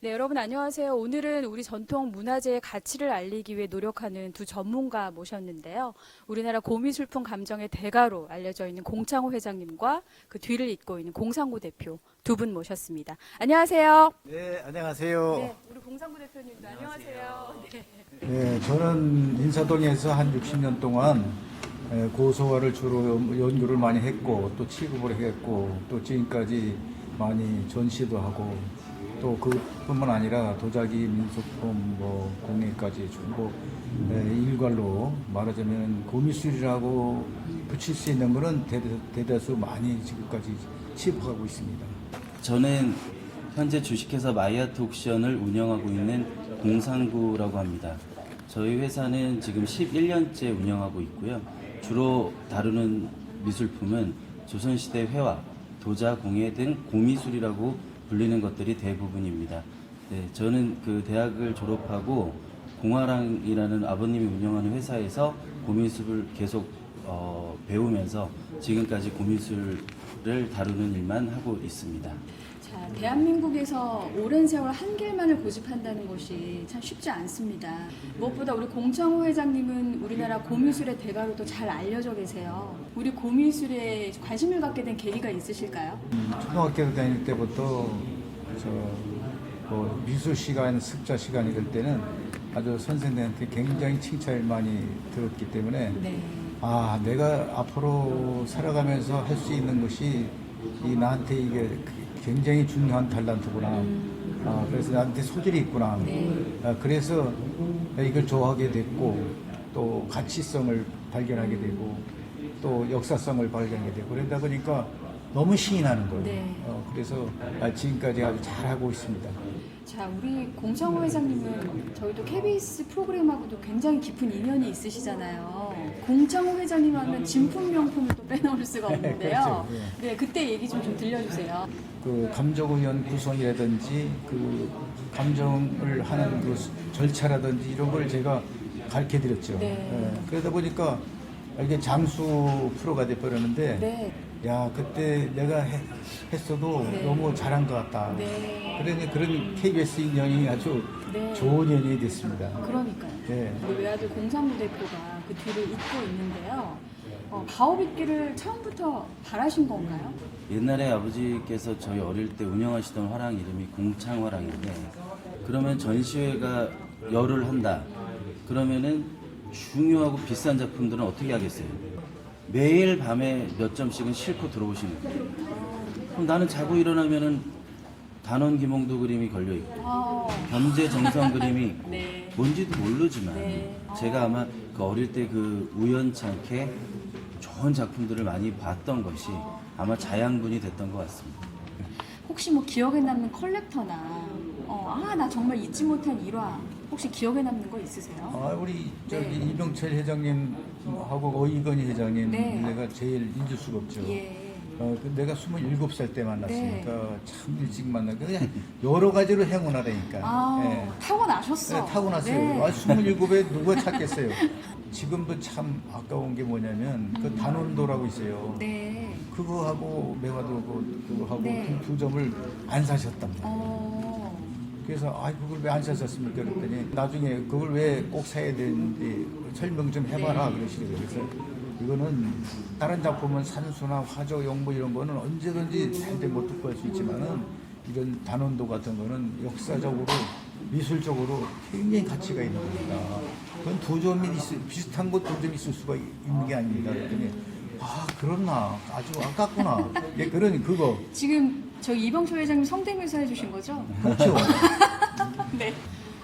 네, 여러분 안녕하세요. 오늘은 우리 전통 문화재의 가치를 알리기 위해 노력하는 두 전문가 모셨는데요. 우리나라 고미술품 감정의 대가로 알려져 있는 공창호 회장님과 그 뒤를 잇고 있는 공상구 대표 두 분 모셨습니다. 안녕하세요. 네, 안녕하세요. 네, 우리 공상구 대표님도 안녕하세요. 네. 네, 저는 인사동에서 한 60년 동안 에, 고소화를 주로 연- 연구를 많이 했고 또 취급을 했고 또 지금까지 많이 전시도 하고 또 그뿐만 아니라 도자기 민속품 뭐 공예까지 전부 에, 일괄로 말하자면 고미술이라고 붙일 수 있는 거는 대다, 대다수 많이 지금까지 취급하고 있습니다. 저는 현재 주식회사 마이아트 옥션을 운영하고 있는 공상구라고 합니다. 저희 회사는 지금 11년째 운영하고 있고요. 주로 다루는 미술품은 조선시대 회화, 도자, 공예 등 고미술이라고 불리는 것들이 대부분입니다. 네, 저는 그 대학을 졸업하고 공화랑이라는 아버님이 운영하는 회사에서 고미술을 계속 어, 배우면서 지금까지 고미술을 다루는 일만 하고 있습니다. 자, 대한민국에서 오랜 세월 한 길만을 고집한다는 것이 참 쉽지 않습니다. 무엇보다 우리 공창호 회장님은 우리나라 고미술의 대가로도 잘 알려져 계세요. 우리 고미술에 관심을 갖게 된 계기가 있으실까요? 음, 초등학교 다닐 때부터 저뭐 미술 시간, 습자 시간이 될 때는 아주 선생님한테 굉장히 칭찬을 많이 들었기 때문에 네. 아 내가 앞으로 살아가면서 할 수 있는 것이 이 나한테 이게 굉장히 중요한 달란트구나. 아, 그래서 나한테 소질이 있구나. 네. 아, 그래서 이걸 좋아하게 됐고 또 가치성을 발견하게 되고 또 역사성을 발견하게 되고 그러다 보니까 너무 신이 나는 거예요. 네. 어, 그래서 아, 지금까지 아주 잘하고 있습니다. 자, 우리 공창호 회장님은 저희도 KBS 프로그램하고도 굉장히 깊은 인연이 있으시잖아요. 공창호 회장님 하면 진품 명품을 또 빼놓을 수가 없는데요. 그렇죠. 네, 그때 얘기 좀, 좀 들려주세요. 그 감정의연 구성이라든지 그 감정을 하는 그 수- 절차라든지 이런 걸 제가 가르쳐 드렸죠. 네. 예, 그러다 보니까 이게 장수 프로가 돼버렸는데 네. 야 그때 내가 해- 했어도 네. 너무 잘한 것 같다. 네. 그러니 그런 KBS 인연이 아주 네. 좋은 인연이 됐습니다. 그러니까요. 네. 우리 외아들 공상무 대표가 그 뒤를 잇고 있는데요. 어, 가업 있기를 처음부터 바라신 건가요? 옛날에 아버지께서 저희 어릴 때 운영하시던 화랑 이름이 공창화랑인데 그러면 전시회가 열을 한다. 그러면은 중요하고 비싼 작품들은 어떻게 하겠어요? 매일 밤에 몇 점씩은 싣고 들어오시는 거예요. 그럼 나는 자고 일어나면은 단원 기몽도 그림이 걸려 있고 아, 겸재 정성 그림이 있고 네. 뭔지도 모르지만 네. 제가 아마 그 어릴 때 그 우연찮게 좋은 작품들을 많이 봤던 것이 아마 자양분이 됐던 것 같습니다. 혹시 뭐 기억에 남는 컬렉터나 어, 아, 나 정말 잊지 못한 일화 혹시 기억에 남는 거 있으세요? 아, 우리 저기 네. 이병철 회장님하고 어이건희 회장님 네. 내가 제일 잊을 수가 없죠. 예. 어, 그 내가 27살 때 만났으니까 네. 참 일찍 만나고 그냥 여러 가지로 행운하다니까. 아, 예. 타고 나셨어. 네, 타고 났어요. 네. 아, 27에 누가 찾겠어요. 지금도 참 아까운 게 뭐냐면 그 단원도라고 있어요. 네. 그거 하고 매화도 그- 그거 하고 네. 그두 점을 안 사셨단 말이에요. 어, 그래서 아 그걸 왜 안 사셨습니까? 그랬더니 나중에 그걸 왜 꼭 사야 되는지 설명 좀 해봐라 네. 그러시더라고요. 그래서 이거는 다른 작품은 산수나 화조, 용모 이런 거는 언제든지 살때 못 듣고 할 수 있지만은 이런 단원도 같은 거는 역사적으로 미술적으로 굉장히 가치가 있는 겁니다. 그건 두 점이 있을, 비슷한 것 두 점이 있을 수가 있는 게 아닙니다. 그랬더니 아 그렇나 아주 아깝구나. 예, 그런 그거 지금 저희 이병철 회장님 성대묘사 해주신 거죠? 그렇죠. 네.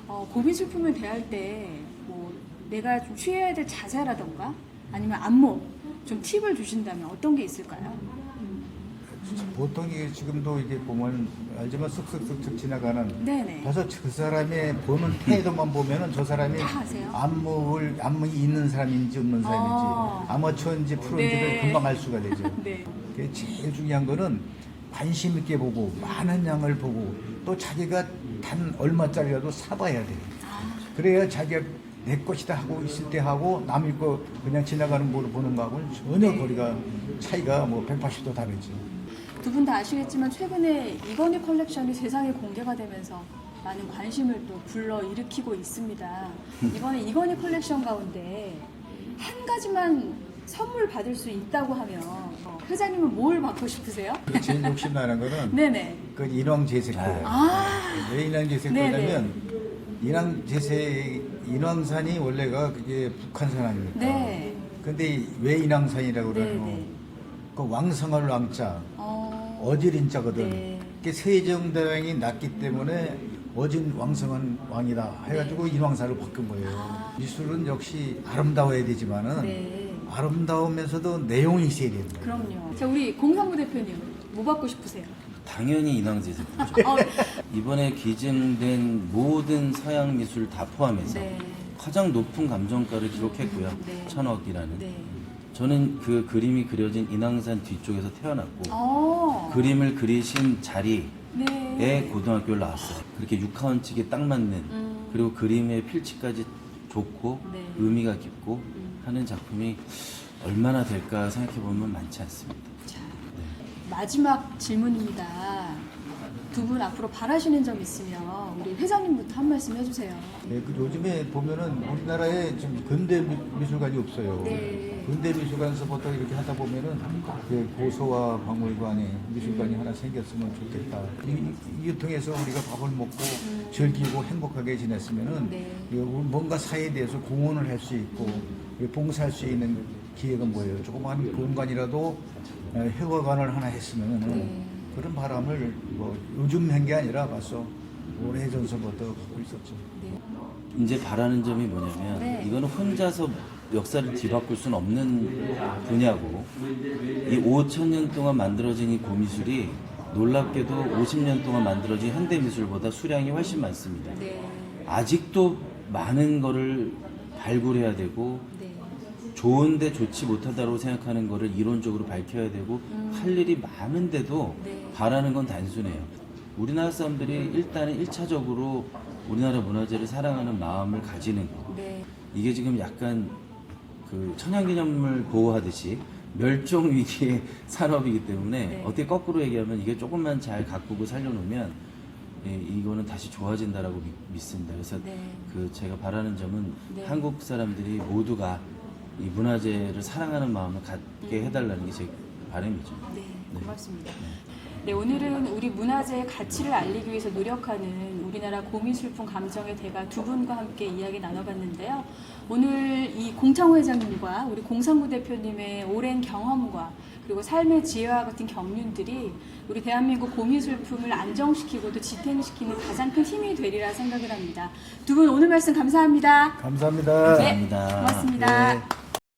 어, 고민술품을 대할 때 뭐 내가 좀 취해야 될 자세라던가 아니면 안목 좀 팁을 주신다면 어떤 게 있을까요? 보통 이게 지금도 이게 보면 알지만 쓱쓱쓱쓱 지나가는 네네. 그래서 그 사람의 보는 태도만 보면은 저 사람이 다 아세요? 안목을 안목이 있는 사람인지 없는 사람인지 아. 아마추어인지 프로인지를 네. 금방 알 수가 되죠. 네. 그게 제일 중요한 거는 관심 있게 보고 많은 양을 보고 또 자기가 단 얼마짜리라도 사봐야 돼요. 아, 그래야 자기가 내 것이다 하고 있을 때 하고 남의 거 그냥 지나가는 거를 보는 거하고는 전혀 거리가 차이가 뭐 180도 다르지. 두 분 다 아시겠지만 최근에 이건희 컬렉션이 세상에 공개가 되면서 많은 관심을 또 불러 일으키고 있습니다. 이번에 이건희 컬렉션 가운데 한 가지만 선물 받을 수 있다고 하면 어, 회장님은 뭘 받고 싶으세요? 제일 욕심 나는 거는 네네. 그 인왕 거예요. 아, 왜 인왕. 거냐면 인왕 재색 인왕산이 원래가 그게 북한산 아닙니까? 네. 근데 왜 인왕산이라고 그러냐면 네네. 그 왕성할 왕자 어, 어질인자거든. 네. 세종대왕이 낳기 때문에 어진 왕성한 왕이다 해가지고 인왕산을 바꾼 거예요. 네. 아. 미술은 역시 아름다워야 되지만은 네. 아름다우면서도 내용이 있어야 된다. 그럼요. 자, 우리 공상구 대표님 뭐 받고 싶으세요? 당연히 인왕제죠. 어, 이번에 기증된 모든 서양 미술 다 포함해서 네. 가장 높은 감정가를 기록했고요. 네. 천억이라는. 네. 저는 그 그림이 그려진 인왕산 뒤쪽에서 태어났고 어. 그림을 그리신 자리에 네. 고등학교를 나왔어요. 그렇게 육하원칙에 딱 맞는 음. 그리고 그림의 필치까지 좋고 네. 의미가 깊고 음. 하는 작품이 얼마나 될까 생각해 보면 많지 않습니다. 자, 네. 마지막 질문입니다. 두 분 앞으로 바라시는 점 있으면 우리 회장님부터 한 말씀 해주세요. 네, 그 요즘에 보면은 우리나라에 지금 근대 미- 미술관이 없어요. 네. 근대 미술관에서 보통 이렇게 하다 보면은 그 고소와 박물관에 미술관이 하나 생겼으면 좋겠다. 이, 이 통해서 우리가 밥을 먹고 즐기고 행복하게 지냈으면은 음. 네. 이 뭔가 사회에 대해서 공헌을 할 수 있고 이 봉사할 수 있는 기회가 뭐예요? 조그만 공간이라도 어, 회화관을 하나 했으면은 네. 그런 바람을 뭐 요즘 한 게 아니라 벌써 오래 전서부터 갖고 있었죠. 네. 이제 바라는 점이 뭐냐면 네. 이거는 혼자서 역사를 뒤바꿀 수는 없는 분야고 이 5천 년 동안 만들어진 이 고미술이 놀랍게도 50년 동안 만들어진 현대 미술보다 수량이 훨씬 많습니다. 네. 아직도 많은 거를 발굴해야 되고 네. 좋은데 좋지 못하다고 생각하는 거를 이론적으로 밝혀야 되고 할 일이 많은데도 네. 바라는 건 단순해요. 우리나라 사람들이 일단은 1차적으로 우리나라 문화재를 사랑하는 마음을 가지는 거. 네. 이게 지금 약간 그 천연기념물 보호하듯이 멸종 위기의 산업이기 때문에 네. 어떻게 거꾸로 얘기하면 이게 조금만 잘 가꾸고 살려놓으면 예, 이거는 다시 좋아진다라고 믿, 믿습니다. 그래서 네. 그 제가 바라는 점은 네. 한국 사람들이 모두가 이 문화재를 사랑하는 마음을 갖게 해달라는 게 제 바람이죠. 네, 고맙습니다. 네, 오늘은 우리 문화재의 가치를 알리기 위해서 노력하는 우리나라 고미술품 감정의 대가 두 분과 함께 이야기 나눠봤는데요. 오늘 이 공창호 회장님과 우리 공상구 대표님의 오랜 경험과 그리고 삶의 지혜와 같은 경륜들이 우리 대한민국 고미술품을 안정시키고 또 지탱시키는 가장 큰 힘이 되리라 생각을 합니다. 두 분 오늘 말씀 감사합니다. 감사합니다. 네, 감사합니다. 고맙습니다. 네.